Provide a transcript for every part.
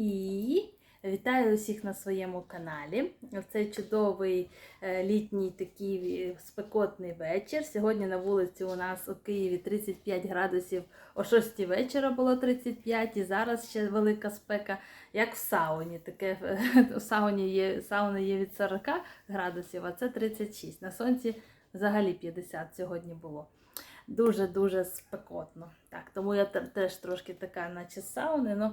І вітаю усіх на своєму каналі. В чудовий е, літній такий е, спекотний вечір. Сьогодні на вулиці у нас у Києві 35 градусів, о 6 вечора було 35, і зараз ще велика спека, як в сауні. Таке е, у сауні є сауни є від 40 градусів, а це 36. На сонці взагалі 50 сьогодні було. Дуже-дуже спекотно. Так, тому я теж трошки така, наче сауни, але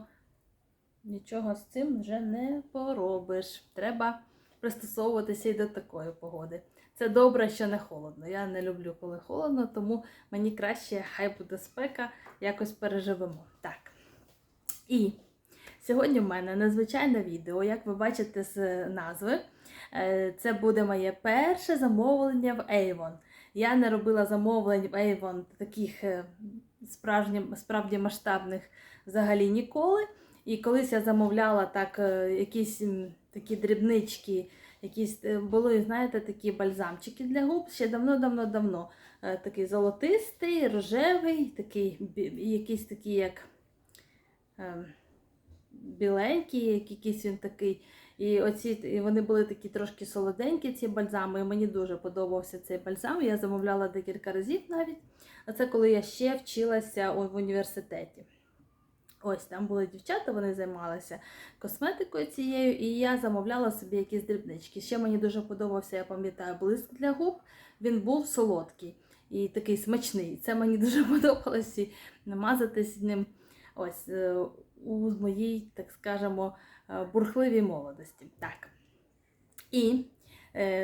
нічого з цим вже не поробиш. Треба пристосовуватися і до такої погоди. Це добре, що не холодно. Я не люблю, коли холодно, тому мені краще, хай буде спека, якось переживемо. Так. І сьогодні в мене надзвичайне відео, як ви бачите з назви. Е, Це буде моє перше замовлення в Avon. Я не робила замовлень в Avon таких е, справжні, справді масштабних взагалі ніколи. І колись я замовляла так, е, якісь такі дрібнички, якісь е, були, знаєте, такі бальзамчики для губ ще давно-давно-давно. Е, Такий золотистий, рожевий, такий, якийсь такий, як е, біленький, якийсь він такий. І оці і вони були такі трошки солоденькі, ці бальзами. І мені дуже подобався цей бальзам. Я замовляла декілька разів навіть. А це коли я ще вчилася в університеті. Ось там були дівчата, вони займалися косметикою цією, і я замовляла собі якісь дрібнички. Ще мені дуже подобався, я пам'ятаю, блиск для губ. Він був солодкий і такий смачний. Це мені дуже подобалось і намазатись ним ось е, у моїй, так скажемо, е, бурхливій молодості. Так. І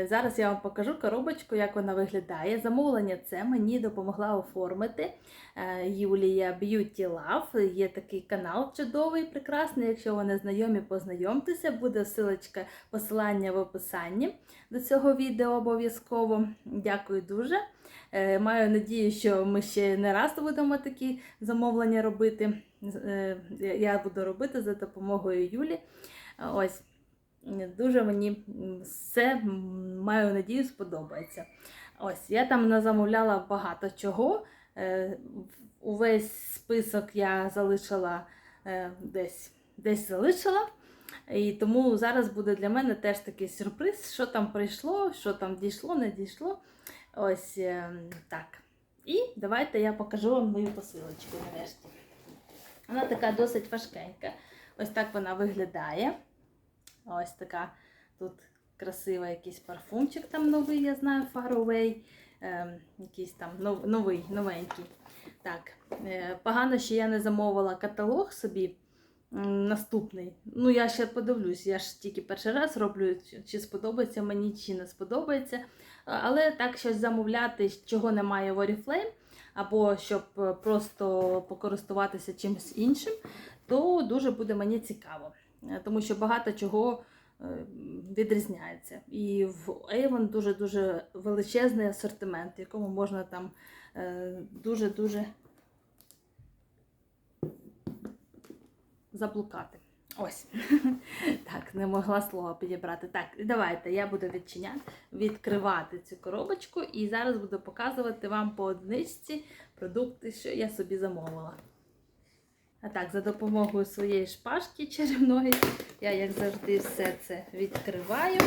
зараз я вам покажу коробочку, як вона виглядає. Замовлення це мені допомогла оформити е, Юлія Beauty Love. Є такий канал чудовий, прекрасний. Якщо ви не знайомі, познайомтеся. Буде ссылочка, посилання в описанні до цього відео обов'язково. Дякую дуже. Е, Маю надію, що ми ще не раз будемо такі замовлення робити. Е, Я буду робити за допомогою Юлі. Ось. Дуже мені все маю надію сподобається. Ось я там назамовляла багато чого. Е, Увесь список я залишила е, десь, десь залишила. І тому зараз буде для мене теж такий сюрприз, що там прийшло, що там дійшло, не дійшло. Ось е, так. І давайте я покажу вам мою посилочку нарешті. Вона така досить важкенька. Ось так вона виглядає. Ось така тут красивий якийсь парфумчик там новий, я знаю, Far Away. Ем, якийсь там нов- новий, новенький. Так, е, погано, що я не замовила каталог собі наступний. Ну, я ще подивлюсь, я ж тільки перший раз роблю, чи- чи сподобається мені, чи не сподобається. Але так щось замовляти, чого немає в Oriflame, або щоб е, просто покористуватися чимось іншим, то дуже буде мені цікаво. Е, Тому що багато чого е, відрізняється. І в Avon дуже-дуже величезний асортимент, якому можна там дуже-дуже заблукати. Ось. Так, не могла слова підібрати. Так, давайте я буду відчиняти, відкривати цю коробочку і зараз буду показувати вам по одничці продукти, що я собі замовила. А так, за допомогою своєї шпажки чарівної я, як завжди, все це відкриваю.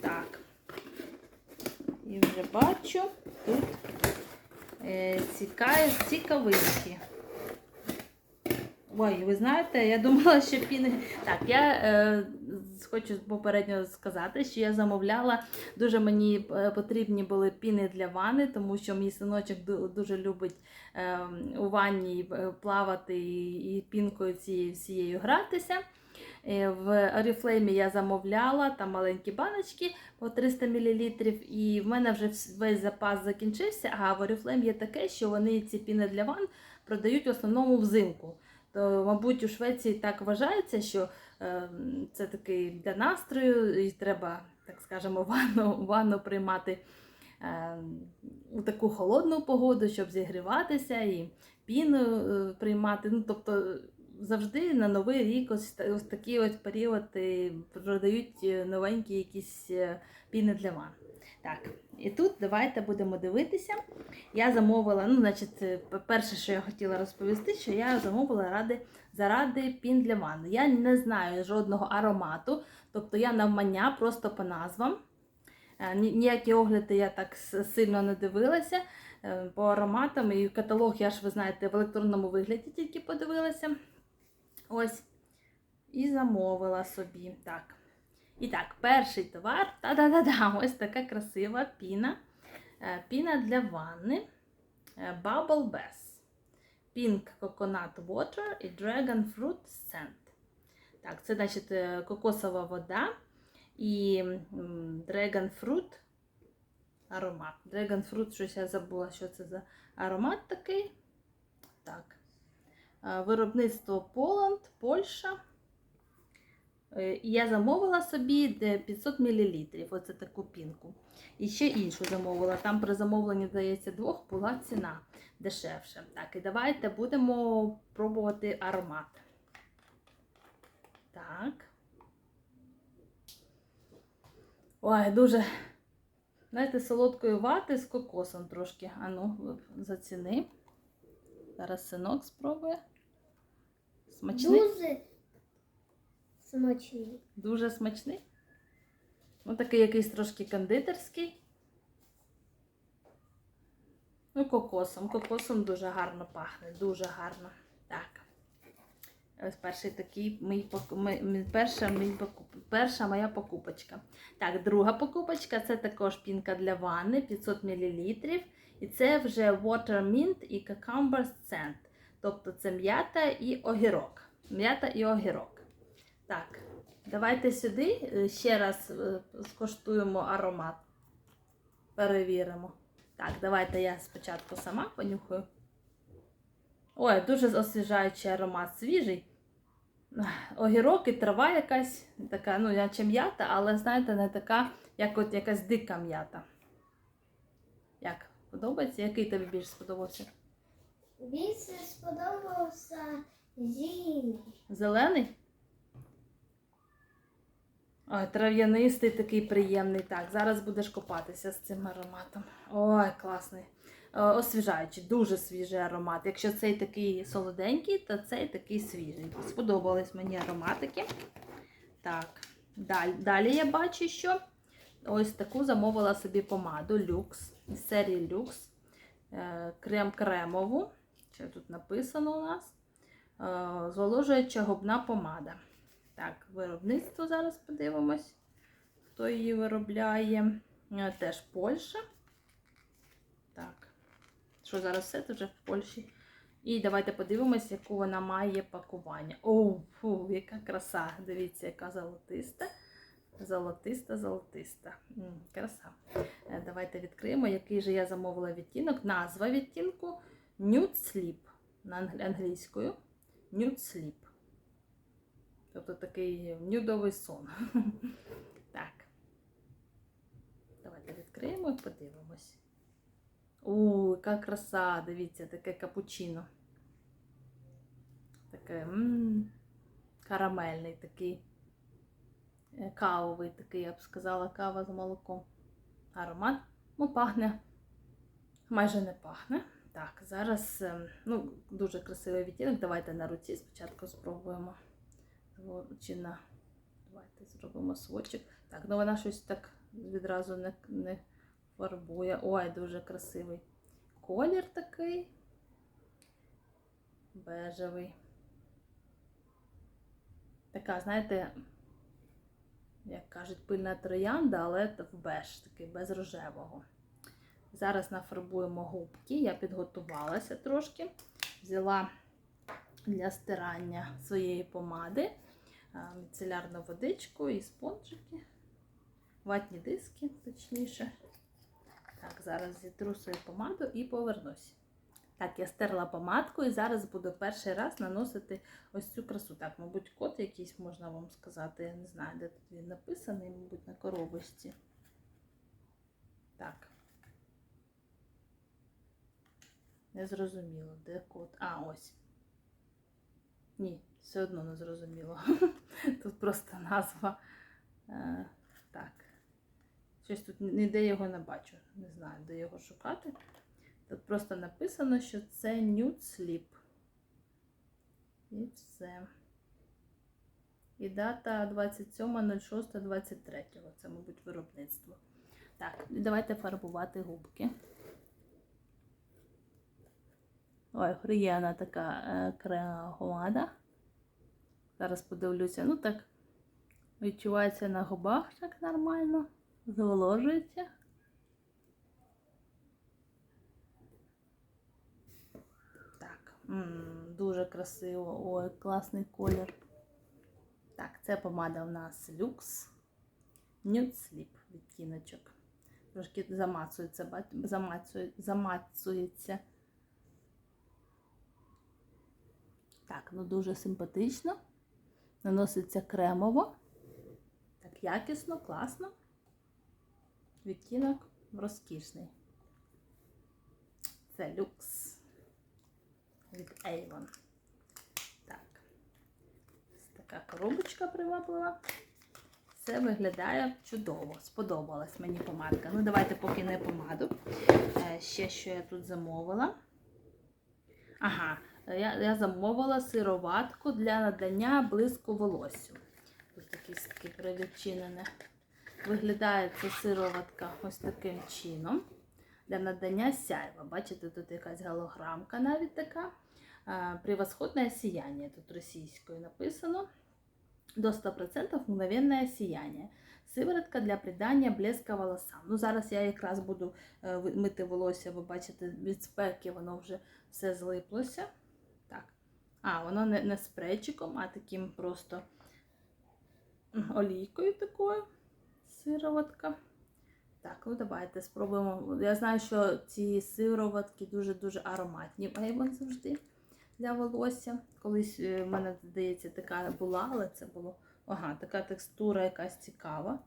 Так. І вже бачу тут е, цікаві, цікавинки. Ой, ви знаєте, я думала, що піни. Так, я е, хочу попередньо сказати, що я замовляла. Дуже мені е, потрібні були піни для ванни, тому що мій синочок дуже любить е, у ванні е, плавати і, пінкою цією всією гратися. Е, В Oriflame я замовляла там маленькі баночки по 300 мл, і в мене вже весь запас закінчився. А в Oriflame є таке, що вони ці піни для ванн продають в основному взимку. То, мабуть, у Швеції так вважається, що це такий для настрою, і треба, так скажемо, ванну, ванну приймати е, у таку холодну погоду, щоб зігріватися і піну е, приймати. Ну, тобто завжди на Новий рік, ось, ось такий ось період продають е, новенькі якісь е, піни для ванн. Так, і тут давайте будемо дивитися. Я замовила, ну, значить, е, перше, що я хотіла розповісти, що я замовила ради, заради пін для ванни. Я не знаю жодного аромату, тобто я навмання просто по назвам. Е, Ніякі огляди я так сильно не дивилася е, по ароматам. І каталог, я ж ви знаєте, в електронному вигляді тільки подивилася. Ось. І замовила собі. Так. І так, перший товар. Та-да-да-да, ось така красива піна. Е, Піна для ванни. е, Bubble Bath. Pink Coconut Water і Dragon Fruit Scent. Так, це значить е, кокосова вода і Dragon Fruit аромат. Dragon Fruit, щось я забула, що це за аромат такий. Так. Виробництво Поланд, Польща. Е, я замовила собі 500 мл. Оце таку пінку. І ще іншу замовила. Там при замовленні, здається, двох була ціна дешевше. Так, і давайте будемо пробувати аромат. Так. Ой, дуже, знаєте, солодкої вати з кокосом трошки. Ану, заціни. Зараз синок спробує. Смачний? Дуже смачний. Дуже смачний. Ну, такий якийсь трошки кондитерський. Ну, кокосом. Кокосом дуже гарно пахне, дуже гарно. Так. Ось перший такий мій ми- перша, мій перша моя покупочка. Так, друга покупочка це також пінка для ванни 500 мл. І це вже Water Mint і Cucumber Scent. Тобто це м'ята і огірок. М'ята і огірок. Так, давайте сюди е, ще раз е, скоштуємо аромат. Перевіримо. Так, давайте я спочатку сама понюхаю. Ой, дуже освіжаючий аромат, свіжий. Огірок і трава якась така, ну, наче м'ята, але знаєте, не така, як от якась дика м'ята. Як? Подобається? Який тобі більш сподобався? Більше сподобався зелений. Зелений? Ой, трав'янистий такий приємний. Так, зараз будеш копатися з цим ароматом. Ой, класний. Е, Освіжаючий, дуже свіжий аромат. Якщо цей такий солоденький, то цей такий свіжий. Сподобались мені ароматики. Так, далі, далі я бачу, що ось таку замовила собі помаду люкс з серії люкс. Е, Крем-кремову. Що тут написано у нас? Е, зволожуюча губна помада. Так, виробництво зараз подивимось, хто її виробляє. Е, Теж Польща. Так, що зараз все це вже в Польщі. І давайте подивимось, яку вона має пакування. Оу, фу, яка краса! Дивіться, яка золотиста. Золотиста, золотиста. Краса. Е, Давайте відкриємо, який же я замовила відтінок. Назва відтінку Nude Sleep на англійською. Nude Sleep. Тобто такий нюдовий сон. Так. Давайте відкриємо і подивимось. У, яка краса! Дивіться, таке капучино. Таке м карамельний такий. е, Кавовий такий, я б сказала, кава з молоком. Аромат. Ну, пахне. Майже не пахне. Так, зараз ем, ну, дуже красивий відтінок. Давайте на руці спочатку спробуємо. Во- Чи на... Давайте зробимо свочик. Так, ну вона щось так відразу не, не фарбує. Ой, дуже красивий. Колір такий. Бежевий. Така, знаєте, як кажуть, пильна троянда, але в беж, такий без рожевого. Зараз нафарбуємо губки. Я підготувалася трошки. Взяла для стирання своєї помади міцелярну водичку і спонжики, ватні диски, точніше. Так, зараз зітру свою помаду і повернусь. Так, я стерла помадку і зараз буду перший раз наносити ось цю красу. Так, мабуть, код якийсь можна вам сказати. Я не знаю, де тут він написаний, мабуть, на коробочці. Так. Не зрозуміло, де код. А, ось. Ні, все одно не зрозуміло. Тут просто назва. Е, так. Щось тут ніде його не бачу. Не знаю, де його шукати. Тут просто написано, що це Nude Sleep. І все. І дата 27.06.23. Це, мабуть, виробництво. Так, і давайте фарбувати губки. Ой, приємна така е, кремада. Зараз подивлюся. Ну так, відчувається на губах так нормально. Зволожується. Так, м, дуже красиво. Ой, класний колір. Так, це помада у нас Lux Nude Sleep відтіночок. Трошки замацується, замацує- замацується. Так, ну дуже симпатично. Наноситься кремово. Так якісно, класно. Відтінок розкішний. Це люкс від Avon. Так. Така коробочка приваблива. Це виглядає чудово. Сподобалась мені помадка. Ну, давайте поки не помаду. Е, Ще що я тут замовила. Ага, я, я замовила сироватку для надання блиску волоссю. Тут якісь такі привідчинене. Виглядає ця сироватка ось таким чином. Для надання сяйва. Бачите, тут якась голограмка навіть така. Превосходне сіяння тут російською написано. До 100% мгновенное сияние. Сиворотка для придання блеска волосам. Ну, зараз я якраз буду е, мити волосся, ви бачите, від спеки воно вже все злиплося. А, воно не, не спрейчиком, а таким просто олійкою такою. Сироватка. Так, ну давайте спробуємо. Я знаю, що ці сироватки дуже-дуже ароматні. Avon завжди для волосся. Колись е, в мене, здається, така була, але це було. Ага, така текстура якась цікава.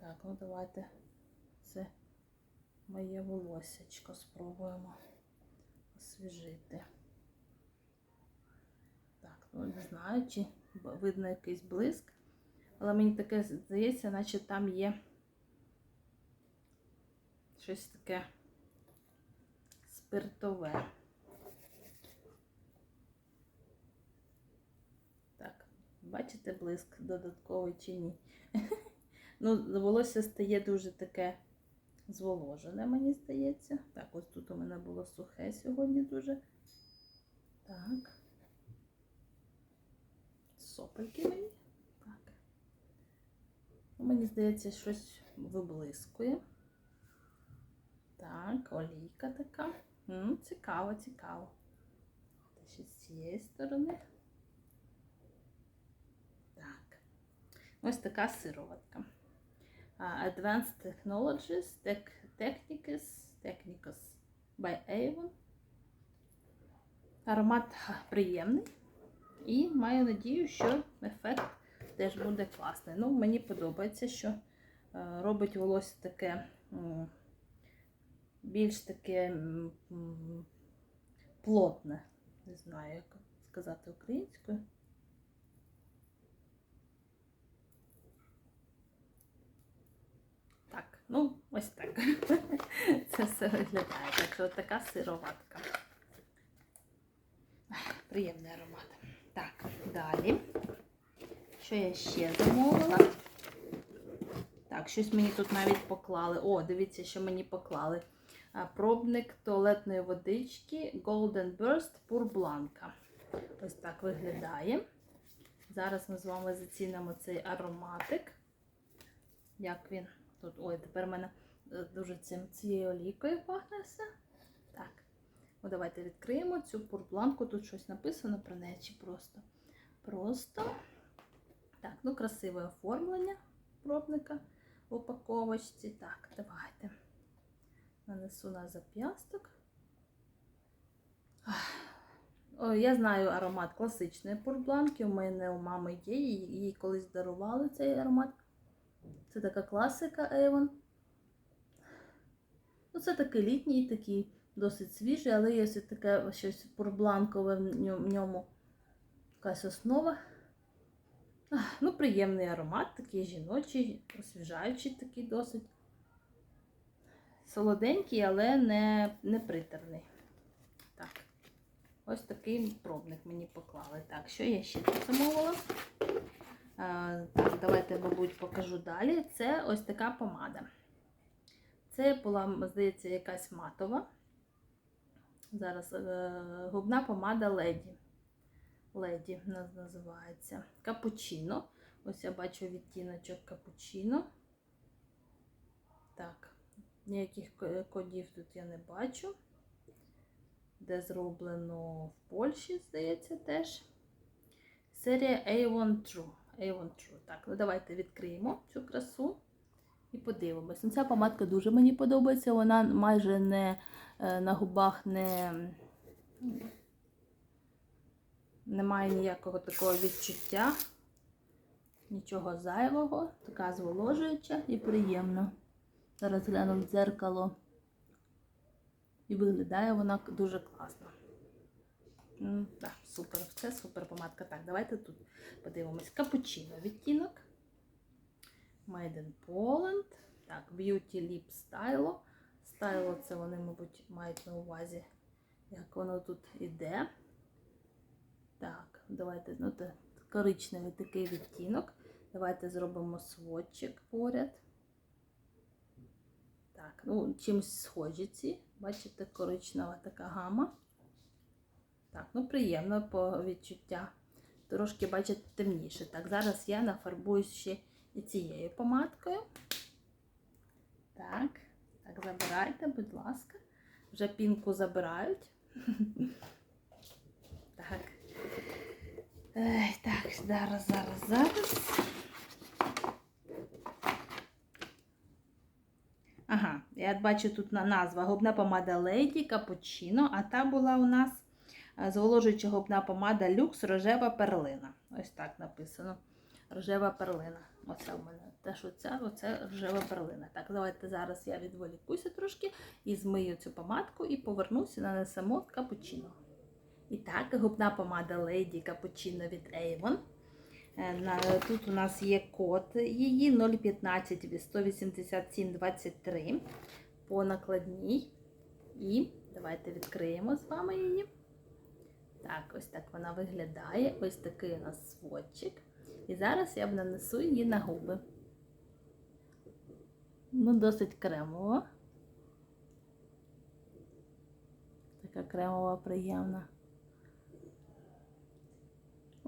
Так, ну давайте це моє волоссячко спробуємо освіжити. Ну не знаю, чи видно якийсь блиск. Але мені таке здається, наче там є щось таке спиртове. Так, бачите блиск додатковий чи ні? Ну, волосся стає дуже таке зволожене, мені здається. Так, ось тут у мене було сухе сьогодні дуже. Так. Сопельки мені. Так. Ну, Мені здається, щось виблискує. Так, олійка така. М, цікаво, цікаво. Ще з цієї сторони. Так. Ось така сироватка. Advanced Technologies, Tech, Technicus, Technicus by Avon. Аромат приємний. І маю надію, що ефект теж буде класний. Ну, мені подобається, що е, робить волосся таке більш таке плотне. Не знаю, як сказати українською. Так, ну, ось так. Це все виглядає. Так що така сироватка. Приємний аромат. Далі. Що я ще замовила? Так, щось мені тут навіть поклали. О, дивіться, що мені поклали. Пробник туалетної водички Golden Burst Blanca. Ось так виглядає. Зараз ми з вами зацінимо цей ароматик. Як він тут. Ой, тепер в мене е, дуже цим, цією олійкою пахне все. Так. Ну, давайте відкриємо цю пурбланку. Тут щось написано про неї просто. Просто. Так, ну красиве оформлення пробника в упаковочці. Так, давайте. Нанесу на зап'ясток. Я знаю аромат класичної пурбланки. У мене у мами є. Їй, колись дарували цей аромат. Це така класика Avon. Ну, це такий літній, такий досить свіжий, але є таке щось пурбланкове в ньому. Якась основа. Ну, приємний аромат, такий жіночий, освіжаючий такий досить. Солоденький, але не, не притерний. Так. Ось такий пробник мені поклали. Так, що я ще тут замовила? Так, давайте, мабуть, покажу далі. Це ось така помада. Це була, здається, якась матова. Зараз е, губна помада леді. Леді наз- називається. Капучино. Ось я бачу відтіночок капучино. Так, ніяких кодів тут я не бачу. Де зроблено в Польщі, здається, теж. Серія Avon True. Avon True. Так, ну давайте відкриємо цю красу і подивимось. Ну, Ця помадка дуже мені подобається. Вона майже не е, на губах не, немає ніякого такого відчуття, нічого зайвого, така зволожуюча і приємна. Зараз гляну в дзеркало. І виглядає вона дуже класно. Так, супер, це супер помадка. Так, давайте тут подивимось. Капучино відтінок. Made in Poland. Так, Beauty Lip Stylo. Стайло це вони, мабуть, мають на увазі, як воно тут іде. Так, давайте, ну це коричневий такий відтінок. Давайте зробимо сводчик поряд. Так, ну, чимось схожі ці. Бачите, коричнева така гама. Так, ну приємно по відчуття. Трошки, бачите, темніше. Так, зараз я нафарбуюсь ще і цією помадкою. Так, так, забирайте, будь ласка. Вже пінку забирають. Так. Ей, так, зараз, зараз, зараз. Ага, я бачу тут назва губна помада Lady Cappuccino, а та була у нас е, зволожуюча губна помада Люкс рожева перлина. Ось так написано. Рожева перлина. Оце в мене. Те, що це, оце рожева перлина. Так, давайте зараз я відволікуся трошки і змию цю помадку і повернуся нанесемо капучино. І так, губна помада Lady Cappuccino від Avon. Е, Тут у нас є код її 015 187 23 по накладній. І давайте відкриємо з вами її. Так, ось так вона виглядає. Ось такий у нас сводчик. І зараз я б нанесу її на губи. Ну, досить кремова. Така кремова, приємна.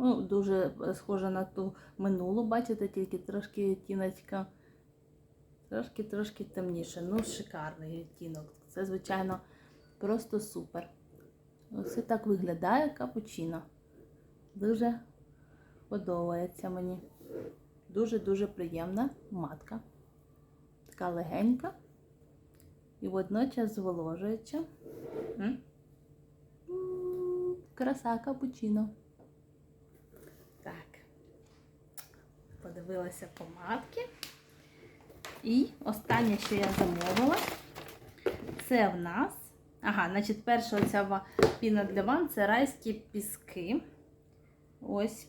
Ну, дуже схожа на ту минулу, бачите, тільки трошки відтіночка. Трошки-трошки темніше. Ну, шикарний відтінок. Це, звичайно, просто супер. Ось так виглядає капучино. Дуже подобається мені. Дуже-дуже приємна матка. Така легенька і водночас зволожуюча. Краса капучино. Так. Подивилася помадки. І останнє, що я замовила, це в нас. Ага, значить, перша оця піна для ван це райські піски. Ось.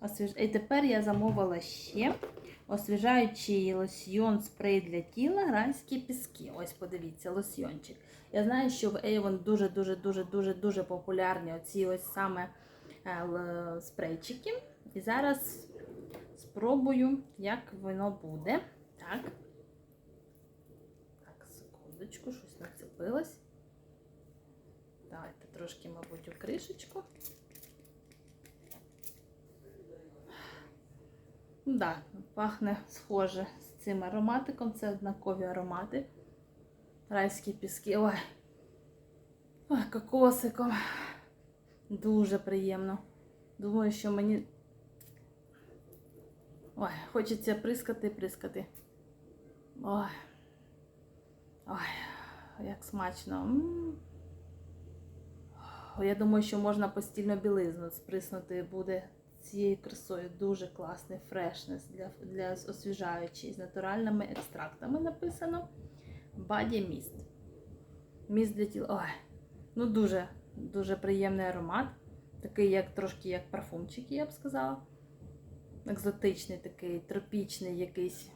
Освіж... І тепер я замовила ще освіжаючий лосьйон спрей для тіла райські піски. Ось подивіться, лосьйончик. Я знаю, що в Avon дуже-дуже дуже дуже дуже популярні оці ось саме е, спрейчики. І зараз спробую, як воно буде. Так. Так, секундочку, щось нацепилось. Давайте трошки, мабуть, у кришечку. Да, пахне схоже з цим ароматиком. Це однакові аромати. Райські піски. Ой. Ой, кокосиком. Дуже приємно. Думаю, що мені. Ой, хочеться прискати, прискати. Ой. Ой, як смачно. М. Ой, Я думаю, що можна постільну білизну сприснути буде цією красою. Дуже класний фрешнес для, для освіжаючий з натуральними екстрактами написано. Body Mist. Міст для тіла. Ой, ну дуже, дуже приємний аромат. Такий, як трошки як парфумчик, я б сказала. Екзотичний, такий тропічний якийсь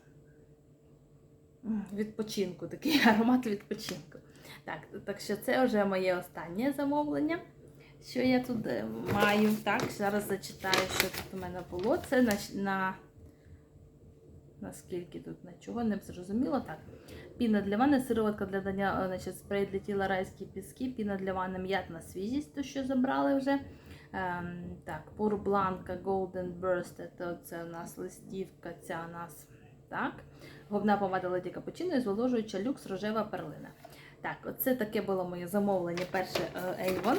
відпочинку, такий аромат відпочинку. Так, так що це вже моє останнє замовлення, що я тут е, маю. Так, зараз зачитаю, що тут у мене було. Це на, на наскільки тут на чого, не зрозуміло. Так. Піна для ванни, сироватка для дання, значить, спрей для тіла райські піски, піна для ванни, м'ятна свіжість, то що забрали вже. Ем, так, Blanca Golden Burst, це, це у нас листівка, ця у нас. Так. Губна помада Леді Капучино і зволожуюча люкс рожева перлина. Так, оце таке було моє замовлення, перше е, Avon.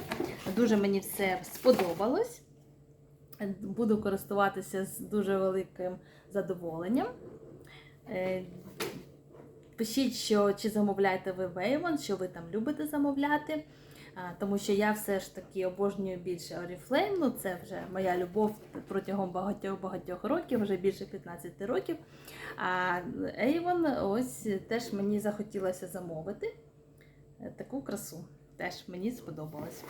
Дуже мені все сподобалось. Буду користуватися з дуже великим задоволенням. Е, Пишіть, що чи замовляєте ви в Avon, що ви там любите замовляти. Тому що я все ж таки обожнюю більше Oriflame, ну це вже моя любов протягом багатьох-багатьох років, вже більше 15 років. А Avon ось теж мені захотілося замовити е, таку красу. Теж мені сподобалось.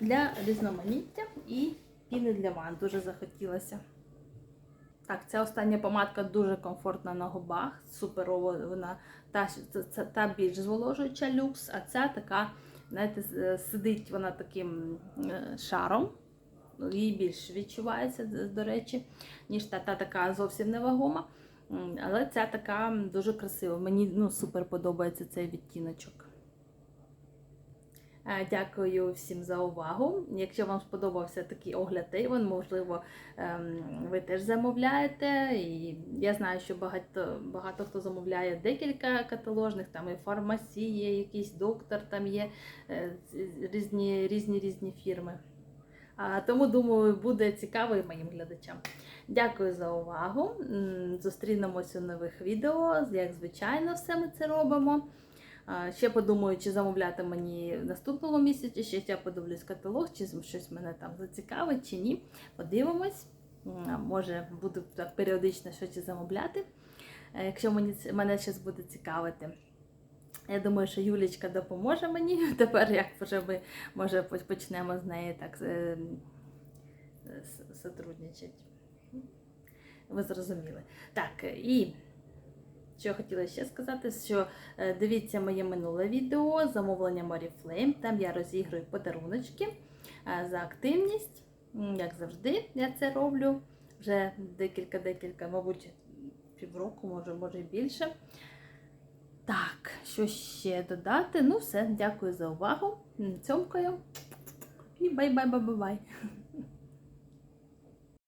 Для різноманіття і піни для ванн дуже захотілося. Так, ця остання помадка дуже комфортна на губах, суперово вона та, та більш зволожуюча люкс, а ця така, знаєте, сидить вона таким е, шаром. їй більш відчувається, до речі, ніж та, та така зовсім невагома. Але ця така дуже красива. Мені ну, супер подобається цей відтіночок. Е, Дякую всім за увагу. Якщо вам сподобався такий огляд Avon, можливо, ем, ви теж замовляєте. І я знаю, що багато, багато хто замовляє декілька каталожних, там і фармасі є, якийсь доктор, там є е, різні різні різні фірми. Тому думаю, буде цікаво і моїм глядачам. Дякую за увагу. М, Зустрінемось у нових відео. Як звичайно, все ми це робимо. Ще подумаю, чи замовляти мені наступного місяця, ще я подивлюсь каталог, чи щось мене там зацікавить, чи ні. Подивимось. Може, буду так періодично щось замовляти, е, якщо мені мене щось буде цікавити. Я думаю, що Юлічка допоможе мені тепер, як вже ми може почнемо з нею так е, сотрудничати. Ви зрозуміли. Так, і що я хотіла ще сказати, що е, дивіться моє минуле відео з замовленням Oriflame. Там я розіграю подаруночки е, за активність. Як завжди, я це роблю. Вже декілька-декілька, мабуть, півроку, може, може і більше. Так, що ще додати? Ну, все, дякую за увагу. М, Цьомкаю. І бай-бай-бай-бай-бай.